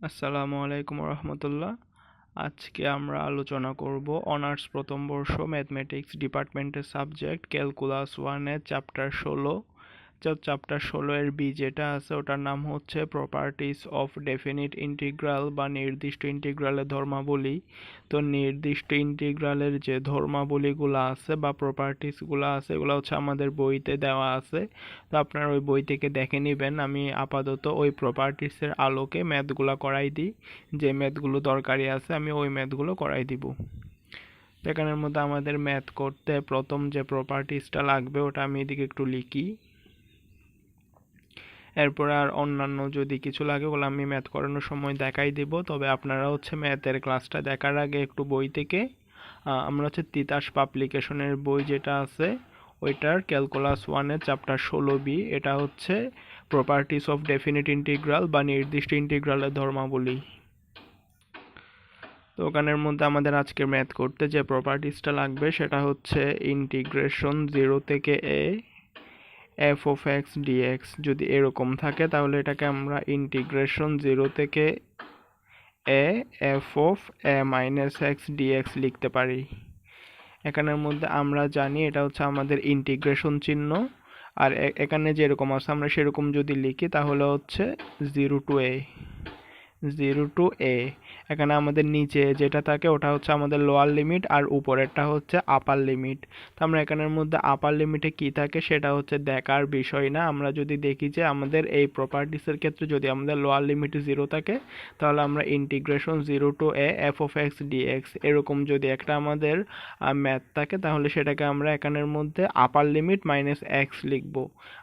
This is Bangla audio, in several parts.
আসসালামু আলাইকুম রহমতুল্লাহ আজকে আমরা আলোচনা করব অনার্স প্রথম বর্ষ ম্যাথমেটিক্স ডিপার্টমেন্টের সাবজেক্ট, ক্যালকুলাস ওয়ানের চ্যাপ্টার ষোলো। চ্যাপ্টার ষোলো এর বি যেটা আছে, ওটার নাম হচ্ছে প্রপার্টিস অফ ডেফিনিট ইন্টিগ্রাল বা নির্দিষ্ট ইন্টিগ্রালের ধর্মাবলী। তো নির্দিষ্ট ইন্টিগ্রালের যে ধর্মাবলীগুলো আছে বা প্রপার্টিসগুলো আছে, এগুলো হচ্ছে আমাদের বইতে দেওয়া আছে। তো আপনারা ওই বই থেকে দেখে নেবেন। আমি আপাতত ওই প্রপার্টিসের আলোকে ম্যাথগুলো করাই দিই। যে ম্যাথগুলো দরকারি আছে, আমি ওই ম্যাথগুলো করাই দিব। এখানের মধ্যে আমাদের ম্যাথ করতে প্রথম যে প্রপার্টিসটা লাগবে, ওটা আমি এদিকে একটু লিখি। এরপর আর অন্যান্য যদি কিছু লাগে, ওগুলো আমি ম্যাথ করানোর সময় দেখাই দেব। তবে আপনারা হচ্ছে ম্যাথের ক্লাসটা দেখার আগে একটু বই থেকে আমরা হচ্ছে তিতাস পাবলিকেশনের বই যেটা আছে, ওইটার ক্যালকুলাস ওয়ানের চ্যাপ্টার ষোলো বি, এটা হচ্ছে প্রপার্টিস অফ ডেফিনিট ইন্টিগ্রাল বা নির্দিষ্ট ইন্টিগ্রালের ধর্মাবলী। তো ওখানের মধ্যে আমাদের আজকে ম্যাথ করতে যে প্রপার্টিসটা লাগবে, সেটা হচ্ছে ইন্টিগ্রেশন জিরো থেকে a f of x dx যদি এরকম থাকে, তাহলে এটাকে আমরা ইন্টিগ্রেশন জিরো থেকে a f of a minus x dx লিখতে পারি। এখানের মধ্যে আমরা জানি এটা হচ্ছে আমাদের ইন্টিগ্রেশন চিহ্ন, আর এখানে যেরকম আছে, আমরা সেরকম যদি লিখি, তাহলে হচ্ছে zero to a zero to a এখানে আমাদের নিচে যেটা থাকে, ওটা হচ্ছে আমাদের লোয়ার লিমিট আর উপরেরটা হচ্ছে আপার লিমিট তো আমরা এখানের মধ্যে আপার লিমিটে কি থাকে, সেটা হচ্ছে দেখার বিষয় না। আমরা যদি দেখি যে আমাদের এই প্রপার্টিসের ক্ষেত্রে যদি আমাদের লোয়ার লিমিট জিরো থাকে, তাহলে আমরা integration zero to a f of x dx এরকম যদি একটা আমাদের ম্যাথ থাকে, তাহলে সেটাকে আমরা এখানের মধ্যে আপার লিমিট মাইনাস এক্স লিখব।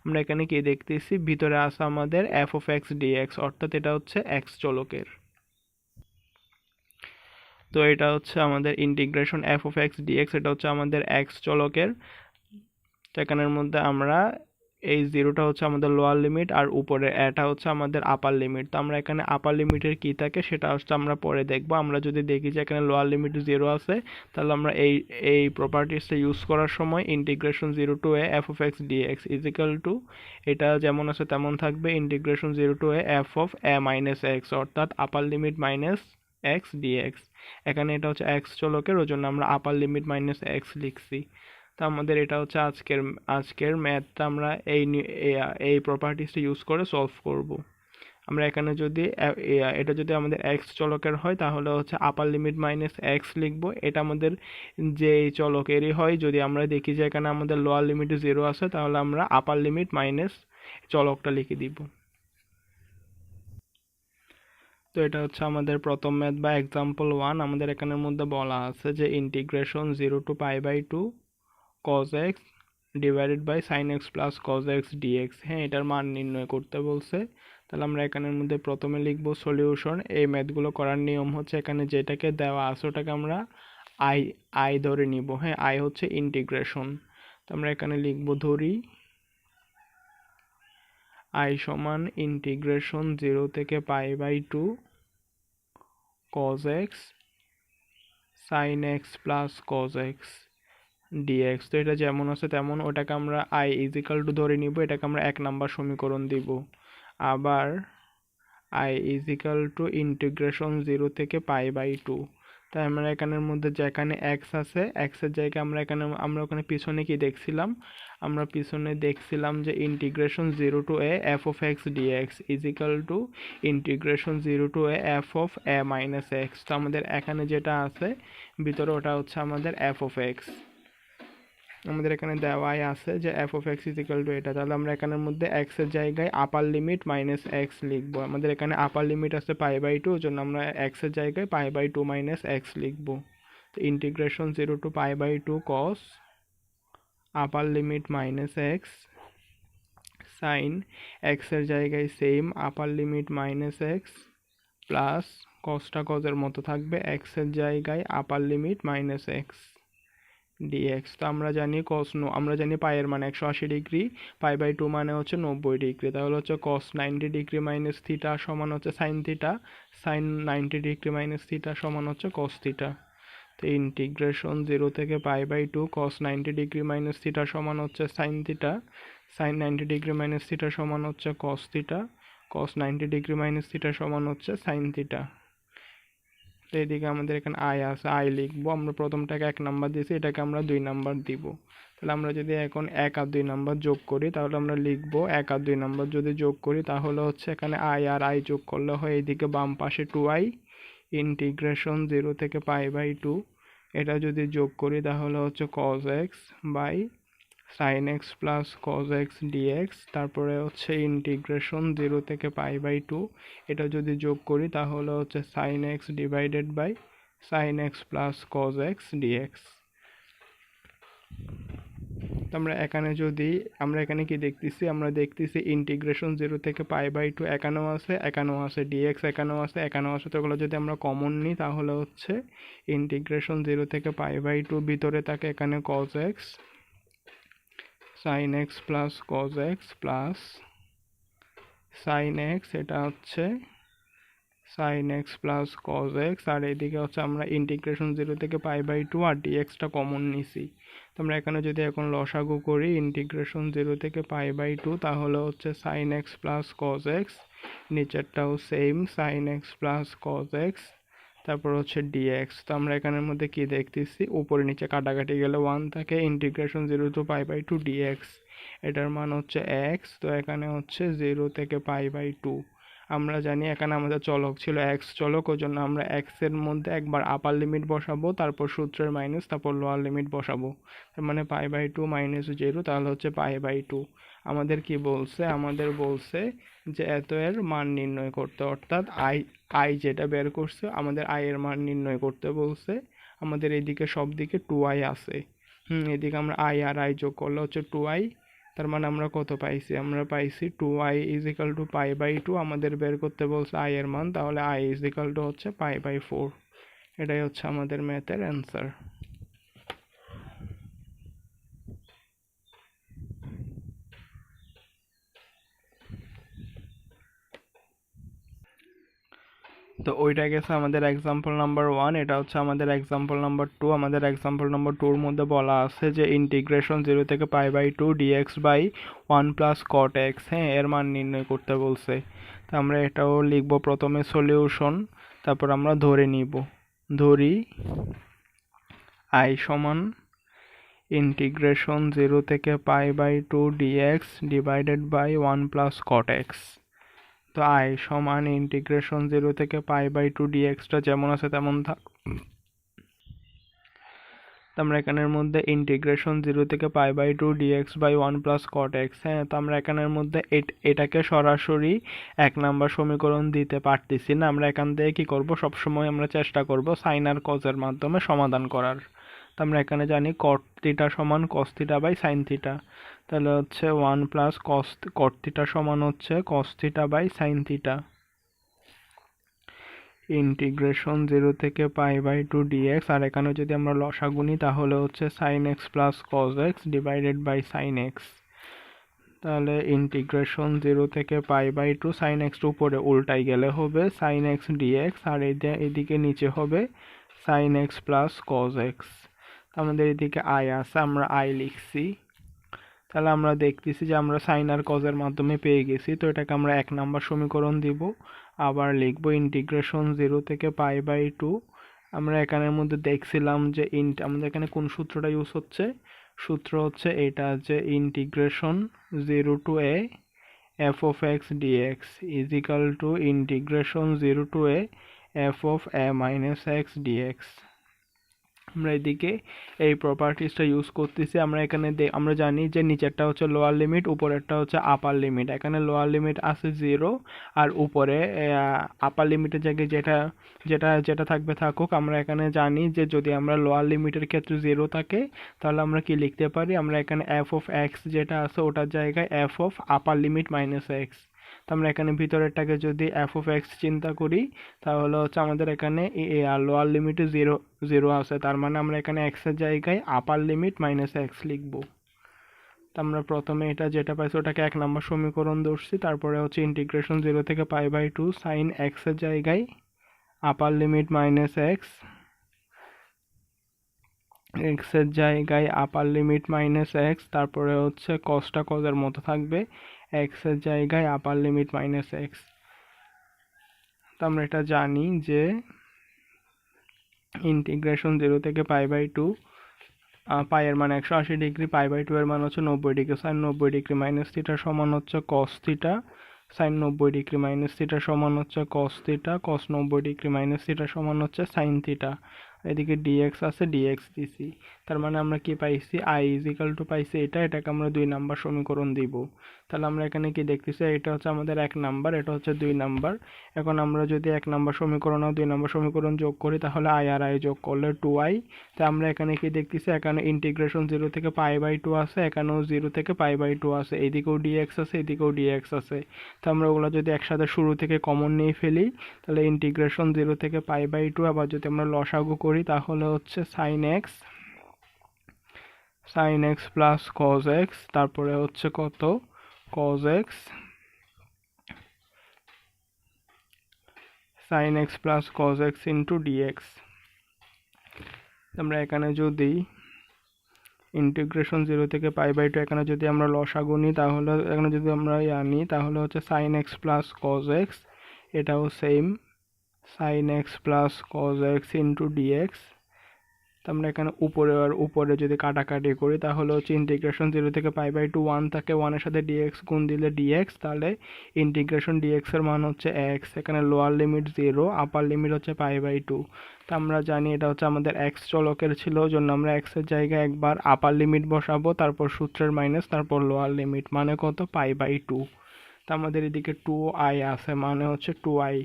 আমরা এখানে কি দেখতেছি? ভিতরে আসা আমাদের এফ অফ এক্স ডিএক্স অর্থাৎ এটা হচ্ছে এক্স চলকের তো এটা হচ্ছে আমাদের integration f of x dx এটা হচ্ছে আমাদের এক্স চলকের। সেখানের মধ্যে আমরা এই জিরোটা হচ্ছে আমাদের লোয়ার লিমিট আর উপরে এটা হচ্ছে আমাদের আপার লিমিট তো আমরা এখানে আপার লিমিটের কী থাকে সেটা হচ্ছে আমরা পরে দেখব। আমরা যদি দেখি যে এখানে লোয়ার লিমিট জিরো আছে, তাহলে আমরা এই এই প্রপার্টিসটা ইউজ করার সময় integration zero to a f of x dx equal to এটা যেমন আছে তেমন থাকবে integration zero to a f of a minus x অর্থাৎ upper limit minus x dx এখানে এটা হচ্ছে এক্স চলকের, ওই জন্য আমরা আপার লিমিট মাইনাস এক্স লিখছি। তো আমাদের এটা হচ্ছে আজকের আজকের ম্যাথটা আমরা এই এই প্রপার্টিসটা ইউজ করে সলভ করব। আমরা এখানে যদি এটা যদি আমাদের এক্স চলকের হয়, তাহলে হচ্ছে আপার লিমিট মাইনাস এক্স লিখব। এটা আমাদের যে চলকেরই হয়, যদি আমরা দেখি যে এখানে আমাদের লোয়ার লিমিট জিরো আছে, তাহলে আমরা আপার লিমিট মাইনাস চলকটা লিখে দিব। তো এটা হচ্ছে আমাদের প্রথম ম্যাথ বা এক্সাম্পল ওয়ান আমাদের এখানের মধ্যে বলা আছে যে integration zero to pi by two cos x divided by sine x plus cos x dx হ্যাঁ এটার মান নির্ণয় করতে বলছে। তাহলে আমরা এখানের মধ্যে প্রথমে লিখব সলিউশন এই ম্যাথগুলো করার নিয়ম হচ্ছে এখানে যেটাকে দেওয়া আছে, ওটাকে আমরা আই আই ধরে নিব। হ্যাঁ আই হচ্ছে ইন্টিগ্রেশন তো আমরা এখানে লিখব ধরি আই সমান ইন্টিগ্রেশন জিরো থেকে pi by two cos x sine x plus cos x dx তো এটা যেমন আছে তেমন ওটাকে আমরা আই ইজিক্যাল টু ধরে নিব, এটাকে আমরা এক নাম্বার সমীকরণ দিব। আবার I equal to integration zero থেকে পাই বাই টু তাই আমরা এখানের মধ্যে যেখানে এক্স আছে এক্সের জায়গায় আমরা এখানে, আমরা ওখানে পিছনে কি দেখছিলাম? আমরা পিছনে দেখছিলাম যে integration zero to a f of x dx equal to integration zero to a f of a minus x তো আমাদের এখানে যেটা আছে, ভিতরে ওটা হচ্ছে আমাদের এফ অফ এক্স আমাদের এখানে দেওয়াই আছে যে f of x equal to এটা। তাহলে আমরা এখানের মধ্যে এক্সের জায়গায় আপার লিমিট মাইনাস এক্স লিখব। আমাদের এখানে আপার লিমিট আছে পাই বাই টু জন্য আমরা এক্সের জায়গায় pi by two minus x লিখব। তো integration zero to pi by two cos upper limit minus x sine এক্সের জায়গায় same upper limit minus x plus কসটা কজের মতো থাকবে। এক্সের জায়গায় upper limit minus x dx তো আমরা জানি কস নো আমরা জানি পায়ের মানে একশো আশি ডিগ্রি, পাই বাই টু মানে হচ্ছে নব্বই ডিগ্রি, তাহলে হচ্ছে cos ninety degree minus theta সমান হচ্ছে sine theta sine ninety degree minus theta সমান হচ্ছে কস থিটা তো ইন্টিগ্রেশন জিরো থেকে pi by two cos ninety degree minus theta সমান হচ্ছে sine theta sine ninety degree minus theta সমান হচ্ছে cos theta cos ninety degree minus theta সমান হচ্ছে সাইন থিটা এদিকে আমাদের এখানে আই আছে আই লিখব। আমরা প্রথমটাকে এক নাম্বার দিয়েছি, এটাকে আমরা দুই নাম্বার দিব। তাহলে আমরা যদি এখন এক আর দুই নাম্বার যোগ করি, তাহলে আমরা লিখব এক আর দুই নাম্বার যদি যোগ করি, তাহলে হচ্ছে এখানে আই আর আই যোগ করলে হয় এইদিকে বাম পাশে টু আই ইন্টিগ্রেশন জিরো থেকে পাই বাই টু এটা যদি যোগ করি, তাহলে হচ্ছে cos x by sine x plus cos x dx তারপরে হচ্ছে ইন্টিগ্রেশন জিরো থেকে পাই বাই টু এটা যদি যোগ করি তাহলে হচ্ছে sine x divided by sine x plus cos x dx আমরা এখানে যদি, আমরা এখানে কি দেখতেছি? আমরা দেখতেছি ইন্টিগ্রেশন জিরো থেকে পাই বাই টু এখানেও আছে এখানেও আছে ডিএক্স এখানেও আছে এখানেও আছে। তো এগুলো যদি আমরা কমন নিই তাহলে হচ্ছে ইন্টিগ্রেশন জিরো থেকে পাই বাই টু ভিতরে থাকে এখানে cos x sine x plus cos x plus sine x এটা হচ্ছে sine x plus cos x আর এদিকে হচ্ছে আমরা ইন্টিগ্রেশন জিরো থেকে পাই বাই টু আর ডিএক্সটা কমন নিছি। তো আমরা এখানে যদি এখন লসাগু করি ইন্টিগ্রেশন জিরো থেকে পাই বাই টু তাহলে হচ্ছে sine x plus cos x নিচেরটাও same sine x plus cos x তারপর হচ্ছে ডিএক্স তো আমরা এখানের মধ্যে কি দেখতেছি? উপরে নিচে কাটাকাটি গেলে ওয়ান থাকে integration zero to pi by two dx এটার মান হচ্ছে এক্স তো এখানে হচ্ছে জিরো থেকে পাই বাই টু আমরা জানি এখানে আমাদের চলক ছিল এক্স চলক ওই জন্য আমরা এক্সের মধ্যে একবার আপার লিমিট বসাবো, তারপর সূত্রের মাইনাস তারপর লোয়ার লিমিট বসাবো। তার মানে pi by two minus zero তাহলে হচ্ছে পাই বাই টু আমাদের কি বলছে? আমাদের বলছে যে এত এর মান নির্ণয় করতে, অর্থাৎ আই আই যেটা বের করছে, আমাদের আয়ের মান নির্ণয় করতে বলছে। আমাদের এদিকে সব দিকে টু আই আছে। হুম, এদিকে আমরা আই আর আই যোগ করলে হচ্ছে টু আই তার মানে আমরা কত পাইছি? আমরা পাইছি two I is equal to pi by two আমাদের বের করতে বলছে আই এর মান, তাহলে আই ইজ ইকাল টু হচ্ছে পাই বাই ফোর এটাই হচ্ছে আমাদের ম্যাথের অ্যান্সার তো ওইটা গেছে আমাদের এক্সাম্পল নাম্বার ওয়ান এটা হচ্ছে আমাদের এক্সাম্পল নাম্বার টু আমাদের এক্সাম্পল নাম্বার টুর মধ্যে বলা আছে যে ইন্টিগ্রেশন জিরো থেকে pi by two dx by one plus cot x হ্যাঁ এর মান নির্ণয় করতে বলছে। তো আমরা এটাও লিখব প্রথমে সলিউশন তারপর আমরা ধরে নিব। ধরি আই সমান ইন্টিগ্রেশন জিরো থেকে pi by two dx divided by one plus cot x তো আই সমান ইন্টিগ্রেশন জিরো থেকে পাই বাই টু ডিএক্সটা যেমন আছে তেমন থাক। তো আমরা এখানের মধ্যে ইন্টিগ্রেশন জিরো থেকে pi by two dx by one plus cot x হ্যাঁ তো আমরা এখানের মধ্যে এটাকে সরাসরি এক নাম্বার সমীকরণ দিতে পারতেছি না। আমরা এখান থেকে কী করব? সবসময় আমরা চেষ্টা করব সাইন আর কজের মাধ্যমে সমাধান করার। তো আমরা এখানে জানি কট থিটা সমান cos theta by sine theta তাহলে হচ্ছে ওয়ান প্লাস কস কর্তিটা সমান হচ্ছে cos theta by sine theta integration zero থেকে পাই বাই টু ডিএক্স আর এখানে যদি আমরা লসাগু নিই, তাহলে হচ্ছে sine x plus cos x divided by sine x তাহলে ইন্টিগ্রেশন জিরো থেকে pi by two sine x উপরে উল্টাই গেলে হবে সাইন এক্স ডিএক্স আর এদিকে নিচে হবে sine x plus cos x আমাদের এদিকে আই আছে, আমরা আই লিখছি। তাহলে আমরা দেখতেছি যে আমরা সাইন আর কজের মাধ্যমে পেয়ে গেছি। তো এটাকে আমরা এক নাম্বার সমীকরণ দিব। আবার লিখব ইন্টিগ্রেশন জিরো থেকে পাই বাই টু আমরা এখানের মধ্যে দেখছিলাম যে ইন্ট আমাদের এখানে কোন সূত্রটা ইউজ হচ্ছে? সূত্র হচ্ছে এটা যে integration zero to a f of x dx is equal to integration zero to a f of a minus x dx আমরা এদিকে এই প্রপার্টিসটা ইউজ করতেছি। আমরা এখানে আমরা জানি যে নিচেরটা হচ্ছে লোয়ার লিমিট উপরেরটা হচ্ছে আপার লিমিট এখানে লোয়ার লিমিট আছে জিরো আর উপরে আপার লিমিটের জায়গায় যেটা যেটা যেটা থাকবে থাকুক, আমরা এখানে জানি যে যদি আমরা লোয়ার লিমিটের ক্ষেত্রে জিরো থাকে, তাহলে আমরা কি লিখতে পারি? আমরা এখানে এফ অফ এক্স যেটা আছে ওটার জায়গায় f of upper limit minus x তো আমরা এখানে ভিতরেরটাকে যদি এফ অফ এক্স চিন্তা করি, তাহলে হচ্ছে আমাদের এখানে এ আর লোয়ার লিমিটে জিরো জিরো আছে। তার মানে আমরা এখানে এক্সের জায়গায় আপার লিমিট মাইনাস এক্স লিখব। তো আমরা প্রথমে এটা যেটা পাইছি, ওটাকে এক নম্বর সমীকরণ ধরছি। তারপরে হচ্ছে ইন্টিগ্রেশন জিরো থেকে পাই বাই টু সাইন এক্সের জায়গায় আপার লিমিট মাইনাস এক্স এক্সের জায়গায় আপার লিমিট মাইনাস এক্স তারপরে হচ্ছে কসটা কজের মতো থাকবে। এক্সের জায়গায় আপার লিমিট মাইনাস এক্স তো আমরা এটা জানি যে ইন্টিগ্রেশন জিরো থেকে পাই বাই টু পায়ের মান একশো আশি ডিগ্রি পাই বাই টু এর মান হচ্ছে নব্বই ডিগ্রি সাইন নব্বই ডিগ্রি মাইনাস থিটা সমান হচ্ছে কস থিটা সাইন নব্বই ডিগ্রি মাইনাস থিটা সমান হচ্ছে কস থিটা কস নব্বই ডিগ্রি মাইনাস থিটা সমান হচ্ছে সাইন থিটা এদিকে ডিএক্স আছে ডিএক্স দিছি। তার মানে আমরা কি পাইছি? আই ইজিক্যাল টু পাইছি এটা, এটাকে আমরা দুই নাম্বার সমীকরণ দিব। তাহলে আমরা এখানে কি দেখতেছি? এটা হচ্ছে আমাদের এক নাম্বার, এটা হচ্ছে দুই নাম্বার। এখন আমরা যদি এক নাম্বার সমীকরণ আর দুই নাম্বার সমীকরণ যোগ করি, তাহলে আই আর আই যোগ করলে টু আই তো আমরা এখানে কি দেখতেছি? এখানে ইন্টিগ্রেশন জিরো থেকে পাই বাই টু আছে, এখানেও জিরো থেকে পাই বাই টু আছে। এদিকেও ডিএক্স আছে, এদিকেও ডিএক্স আছে। তো আমরা ওগুলো যদি একসাথে শুরু থেকে কমন নিয়ে ফেলি, তাহলে ইন্টিগ্রেশন জিরো থেকে পাই বাই টু আবার যদি আমরা লসাগু করি, তাহলে হচ্ছে sine x sine x plus cos x তারপরে হচ্ছে কত? Cos x sine x plus cos x into dx আমরা এখানে যদি ইন্টিগ্রেশন জিরো থেকে পাই বাই টু এখানে যদি আমরা লসাগু নিই, তাহলে, এখানে যদি আমরা নিই, তাহলে হচ্ছে sine x plus cos x এটাও same sine x plus cos x into dx আমরা এখানে উপরে আর উপরে যদি কাটাকাটি করি, তাহলে হচ্ছে ইন্টিগ্রেশন জিরো থেকে পাই বাই টু ওয়ান থাকে ওয়ানের সাথে ডিএক্স গুণ দিলে ডিএক্স তাহলে ইন্টিগ্রেশন ডিএক্স এর মান হচ্ছে এক্স এখানে lower limit zero upper limit হচ্ছে পাই বাই টু তো আমরা জানি এটা হচ্ছে আমাদের এক্স চলকের ছিল জন্য আমরা এক্সের জায়গায় একবার আপার লিমিট বসাবো, তারপর সূত্রের মাইনাস তারপর লোয়ার লিমিট মানে কত? পাই বাই টু তো আমাদের এদিকে টু আই আছে মানে হচ্ছে টু আই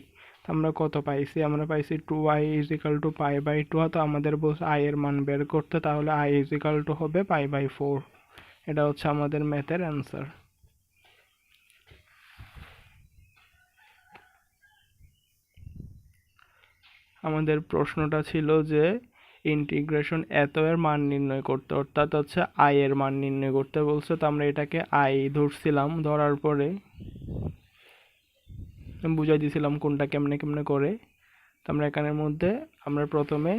আমরা কত পাইছি? আমরা পাইছি two I is equal to pi by two তো আমাদের বলছে আই এর মান বের করতে তাহলে আই ইজ ইকাল টু হবে পাই বাই ফোর এটা হচ্ছে আমাদের ম্যাথের অ্যান্সার আমাদের প্রশ্নটা ছিল যে ইন্টিগ্রেশন এত এর মান নির্ণয় করতে, অর্থাৎ হচ্ছে আই এর মান নির্ণয় করতে বলছে, তো আমরা এটাকে আই ধরছিলাম, ধরার পরে বুঝাই দিয়েছিলাম কোনটা কেমনে কেমনে করে। তো আমরা এখানের মধ্যে, আমরা প্রথমে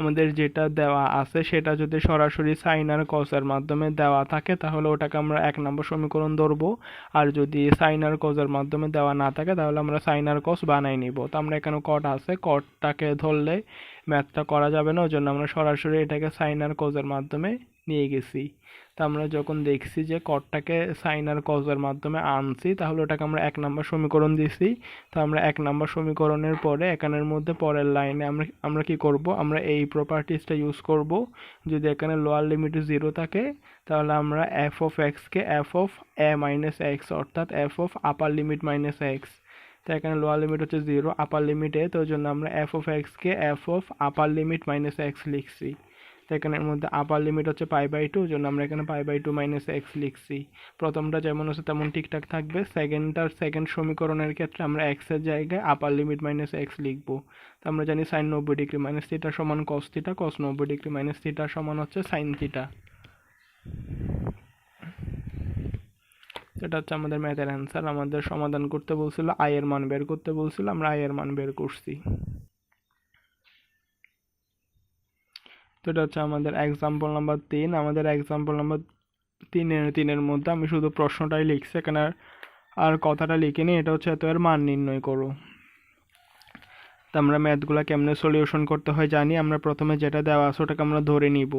আমাদের যেটা দেওয়া আছে সেটা যদি সরাসরি সাইন আর কসের মাধ্যমে দেওয়া থাকে, তাহলে ওটাকে আমরা এক নম্বর সমীকরণ ধরবো। আর যদি সাইন আর কজের মাধ্যমে দেওয়া না থাকে, তাহলে আমরা সাইন আর কস বানাই নিব। তো আমরা এখানে কট আছে কটটাকে ধরলে ম্যাথটা করা যাবে না, ওই জন্য আমরা সরাসরি এটাকে সাইন আর কজের মাধ্যমে নিয়ে গেছি। তা আমরা যখন দেখছি যে কটটাকে সাইন আর কজের মাধ্যমে আনছি, তাহলে ওটাকে আমরা এক নম্বর সমীকরণ দিছি। তো আমরা এক নম্বর সমীকরণের পরে এখানের মধ্যে পরের লাইনে আমরা আমরা কি করব? আমরা এই প্রপার্টিসটা ইউজ করব। যদি এখানে লোয়ার লিমিট জিরো থাকে, তাহলে আমরা এফ অফ এক্সকে F of A minus X অর্থাৎ F of upper limit minus X তো এখানে লোয়ার লিমিট হচ্ছে জিরো আপার লিমিটে তো জন্য আমরা এফ অফ এক্সকে F of upper limit minus X লিখছি। তো এখানের মধ্যে আপার লিমিট হচ্ছে পাই বাই টু জন্য আমরা এখানে pi by two minus X লিখছি। প্রথমটা যেমন হচ্ছে তেমন ঠিকঠাক থাকবে। সেকেন্ডটার সেকেন্ড সমীকরণের ক্ষেত্রে আমরা এক্সের জায়গায় আপার লিমিট মাইনাস এক্স লিখব। তো আমরা জানি সাইন নব্বই ডিগ্রি মাইনাস থিটা সমান কস থিটা কস নব্বই ডিগ্রি মাইনাস থিটা সমান হচ্ছে সাইন থিটা এটা হচ্ছে আমাদের ম্যাথের অ্যান্সার আমাদের সমাধান করতে বলছিল আয়ের মান বের করতে বলছিল, আমরা আয়ের মান বের করছি। তো এটা হচ্ছে আমাদের এক্সাম্পল নাম্বার তিন। আমাদের এক্সাম্পল নাম্বার তিনের তিনের মধ্যে আমি শুধু প্রশ্নটাই লিখছি, এখানে আর কথাটা লিখিনি। এটা হচ্ছে এত এর মান নির্ণয় করো। তো আমরা ম্যাথগুলো কেমনে সলিউশন করতে হয় জানি। আমরা প্রথমে যেটা দেওয়া আছে ওটাকে আমরা ধরে নিব।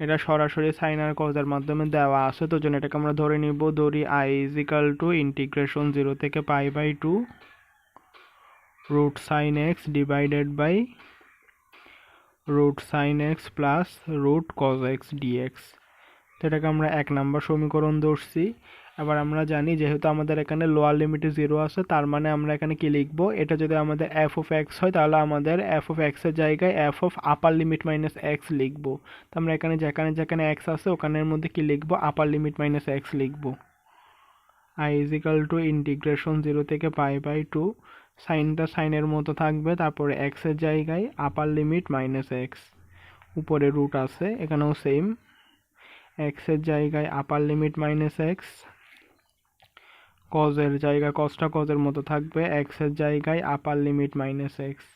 এটা সরাসরি সাইন আর কজের মাধ্যমে দেওয়া আছে, তো জন্য এটাকে আমরা ধরে নিব। ধরি I is equal to integration zero থেকে pi by two root sine X divided by root sine X plus root cos X dx এটাকে আমরা এক নাম্বার সমীকরণ ধরছি। এবার আমরা জানি যেহেতু আমাদের এখানে লোয়ার লিমিটে জিরো আছে, তার মানে আমরা এখানে কি লিখব? এটা যদি আমাদের এফ অফ এক্স হয়, তাহলে আমাদের এফ অফ এক্সের জায়গায় F of upper limit minus X লিখব। তো আমরা এখানে যেখানে যেখানে এক্স আছে, ওখানের মধ্যে কি লিখব? আপার লিমিট মাইনাস এক্স লিখব। I is equal to integration zero থেকে পাই বাই টু সাইনটা সাইনের মতো থাকবে, তারপরে এক্সের জায়গায় আপার লিমিট মাইনাস এক্স উপরে রুট আছে, এখানেও সেম এক্সের জায়গায় আপার লিমিট মাইনাস এক্স কজের জায়গায় কজটা কজের মতো থাকবে এক্সের জায়গায় আপার লিমিট মাইনাস এক্স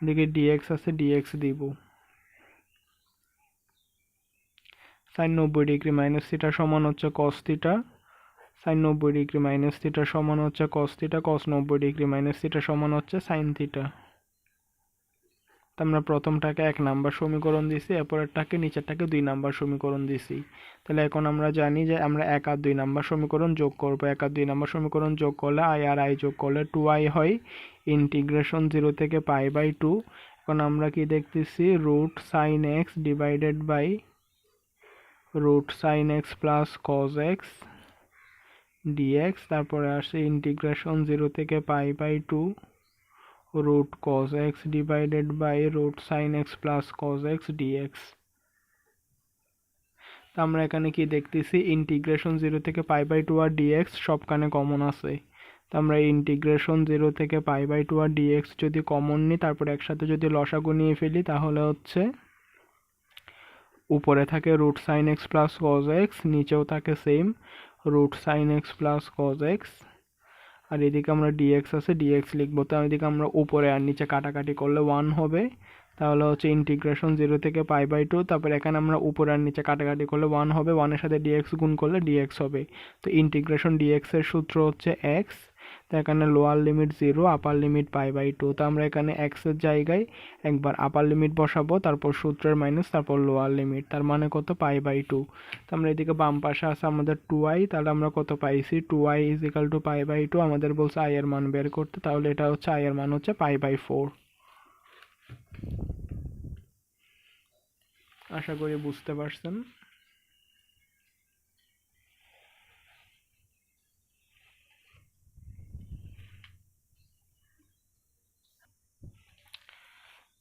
এদিকে ডিএক্স আছে ডিএক্স দিব। সাইন নব্বই ডিগ্রি মাইনাস থিটা সমান হচ্ছে কস থিটা সাইন নব্বই ডিগ্রি মাইনাস থিটা সমান হচ্ছে কস থিটা কস নব্বই ডিগ্রি মাইনাস থিটা সমান হচ্ছে সাইন থিটা তো আমরা প্রথমটাকে এক নাম্বার সমীকরণ দিছি, এরপরেরটাকে নিচেরটাকে দুই নাম্বার সমীকরণ দিছি। তাহলে এখন আমরা জানি যে আমরা এক আর দুই নাম্বার সমীকরণ যোগ করব। এক আর দুই নাম্বার সমীকরণ যোগ করলে আই আর আই যোগ করলে টু আই হয় ইন্টিগ্রেশন জিরো থেকে পাই বাই টু এখন আমরা কি দেখতেছি root sine X divided by root sine X plus cos X dx তারপরে আসে ইন্টিগ্রেশন জিরো থেকে pi by two root cos x divided by root sin x plus cos x dx তো আমরা এখানে কি দেখতেছি? ইন্টিগ্রেশন জিরো থেকে পাই বাই টু আর ডিএক্স সবখানে কমন আছে। তো আমরা ইন্টিগ্রেশন জিরো থেকে পাই বাই টু আর ডিএক্স যদি কমন নিই, তারপর একসাথে যদি লসাগু নিয়ে ফেলি, তাহলে হচ্ছে উপরে থাকে root sine X plus cos X নিচেও থাকে same root sine X plus cos X আর এদিকে আমরা ডিএক্স আছে ডিএক্স লিখব। তো এদিকে আমরা উপরে আর নিচে কাটাকাটি করলে ওয়ান হবে। তাহলে হচ্ছে ইন্টিগ্রেশন জিরো থেকে পাই বাই টু তারপর এখানে আমরা উপরে আর নিচে কাটাকাটি করলে ওয়ান হবে। ওয়ানের সাথে ডিএক্স গুণ করলে ডিএক্স হবে। তো ইন্টিগ্রেশন ডিএক্সের সূত্র হচ্ছে এক্স তো এখানে lower limit zero upper limit pi by two তো আমরা এখানে এক্সের জায়গায় একবার আপার লিমিট বসাবো, তারপর সূত্রের মাইনাস তারপর লোয়ার লিমিট তার মানে কত? পাই বাই টু তো আমরা এদিকে বাম পাশে আছে আমাদের টু আই তাহলে আমরা কত পাইছি? Two I is equal to pi by two আমাদের বলছে আই এর মান বের করতে, তাহলে এটা হচ্ছে আই এর মান হচ্ছে পাই বাই ফোর আশা করি বুঝতে পারছেন।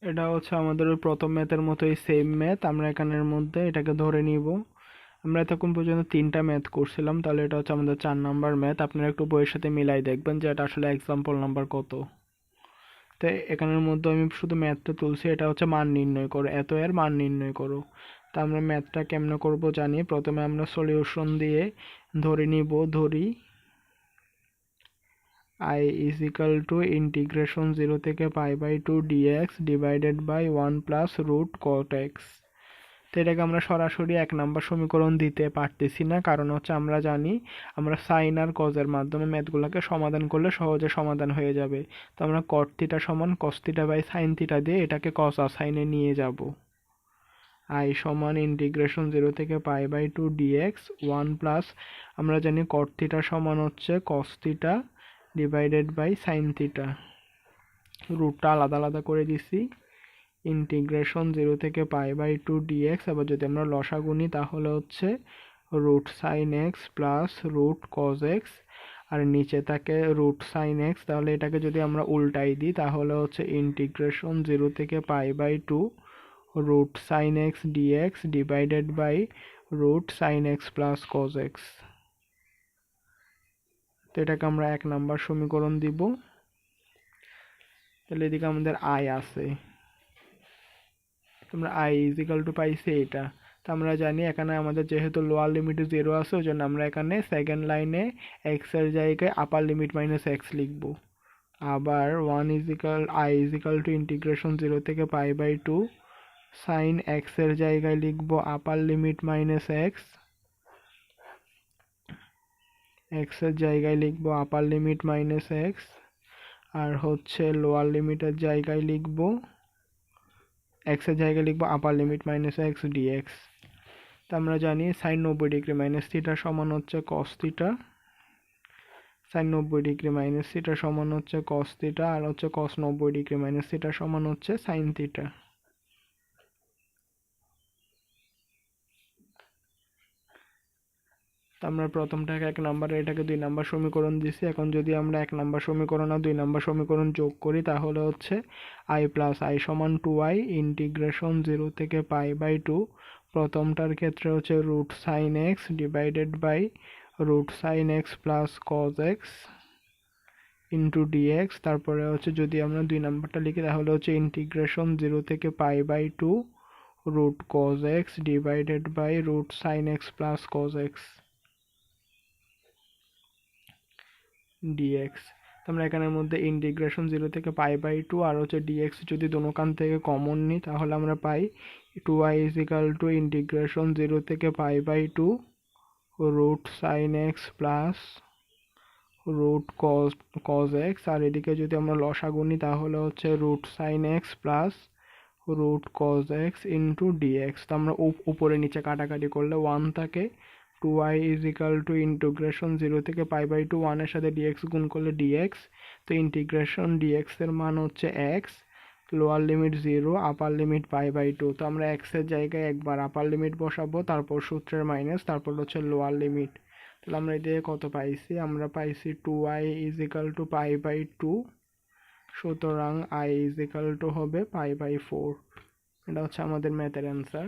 এটা হচ্ছে আমাদের প্রথম ম্যাথের মতোই সেম ম্যাথ। আমরা এখানের মধ্যে এটাকে ধরে নিব। আমরা এতক্ষণ পর্যন্ত তিনটা ম্যাথ করছিলাম, তাহলে এটা হচ্ছে আমাদের চার নাম্বার ম্যাথ। আপনারা একটু বইয়ের সাথে মিলাই দেখবেন যে এটা আসলে এক্সাম্পল নাম্বার কত। তো এখানের মধ্যে আমি শুধু ম্যাথটা তুলছি, এটা হচ্ছে মান নির্ণয় করো। এত এর মান নির্ণয় করো। তা আমরা ম্যাথটা কেমনে করব জানি? প্রথমে আমরা সলিউশন দিয়ে ধরে নিব, ধরি। I is equal to integration 0 থেকে pi by two dx divided by one plus root cot x তো এটাকে আমরা সরাসরি এক নাম্বার সমীকরণ দিতে পারতেছি না, কারণ হচ্ছে আমরা জানি আমরা সাইন আর কজের মাধ্যমে ম্যাথগুলোকে সমাধান করলে সহজে সমাধান হয়ে যাবে। তো আমরা কট থিটা সমান cos theta by sine theta দিয়ে এটাকে কস সাইনে নিয়ে যাব। আই সমান ইন্টিগ্রেশন জিরো থেকে pi by two dx one plus আমরা জানি কট থিটা সমান হচ্ছে cos theta divided by sine theta রুটটা আলাদা আলাদা করে দিছি। ইন্টিগ্রেশন জিরো থেকে পাই বাই টু ডিএক্স আবার যদি আমরা লসাগু নিই তাহলে হচ্ছে root sine X plus root cos X আর নিচে থাকে রুট সাইন এক্স তাহলে এটাকে যদি আমরা উল্টাই দিই, তাহলে হচ্ছে ইন্টিগ্রেশন জিরো থেকে pi by two root sine X dx divided by root sine X plus cos X তো এটাকে আমরা এক নাম্বার সমীকরণ দিব। তাহলে এদিকে আমাদের আয় আছে। তোমরা আই ইজিক্যাল টু পাইছি এটা তো আমরা জানি এখানে আমাদের যেহেতু লোয়ার লিমিট জিরো আছে, ওই জন্য আমরা এখানে সেকেন্ড লাইনে এক্সের জায়গায় আপার লিমিট মাইনাস এক্স লিখব। আবার one is equal I is equal to integration zero থেকে পাই বাই টু সাইন এক্সের জায়গায় লিখব আপার লিমিট মাইনাস এক্স এক্সের জায়গায় লিখব আপার লিমিট মাইনাস এক্স আর হচ্ছে লোয়ার লিমিটের জায়গায় লিখব এক্সের জায়গায় লিখব upper limit minus X dx তো আমরা জানি সাইন নব্বই ডিগ্রি মাইনাস থিটা সমান হচ্ছে কস থিটা সাইন নব্বই ডিগ্রি মাইনাস থিটা সমান হচ্ছে কস থিটা আর হচ্ছে কস নব্বই ডিগ্রি মাইনাস থিটা সমান হচ্ছে সাইন থিটা আমরা প্রথমটাকে এক নাম্বারে, এটাকে দুই নাম্বার সমীকরণ দিছি। এখন যদি আমরা এক নাম্বার সমীকরণ আর দুই নাম্বার সমীকরণ যোগ করি, তাহলে হচ্ছে আই প্লাস আই সমান টু আই ইন্টিগ্রেশন জিরো থেকে পাই বাই টু প্রথমটার ক্ষেত্রে হচ্ছে root sine X divided by root sine X plus cos X into dx তারপরে হচ্ছে যদি আমরা দুই নাম্বারটা লিখি, তাহলে হচ্ছে ইন্টিগ্রেশন জিরো থেকে pi by two root cos X divided by root sine X plus cos X dx আমরা এখানের মধ্যে ইন্টিগ্রেশন জিরো থেকে পাই বাই টু আর হচ্ছে ডিএক্স যদি দোনোখান থেকে কমন নিই, তাহলে আমরা পাই two I is equal to integration zero থেকে pi by two root sine X plus root cos cos X আর এদিকে যদি আমরা লসাগু নিই, তাহলে হচ্ছে root sine X plus root cos X into dx তো আমরা উপ- উপরে নিচে কাটাকাটি করলে ওয়ান থাকে two I is equal to integration zero থেকে পাই বাই টু ওয়ানের সাথে ডিএক্স গুণ করলে ডিএক্স তো ইন্টিগ্রেশন ডিএক্স এর মান হচ্ছে X lower limit zero upper limit pi by two তো আমরা এক্সের জায়গায় একবার আপার লিমিট বসাবো, তারপর সূত্রের মাইনাস তারপর হচ্ছে লোয়ার লিমিট তাহলে আমরা এদিকে কত পাইছি? আমরা পাইছি two I is equal to pi by two সুতরাং আই ইজ ইকাল টু হবে পাই বাই ফোর এটা হচ্ছে আমাদের ম্যাথের অ্যান্সার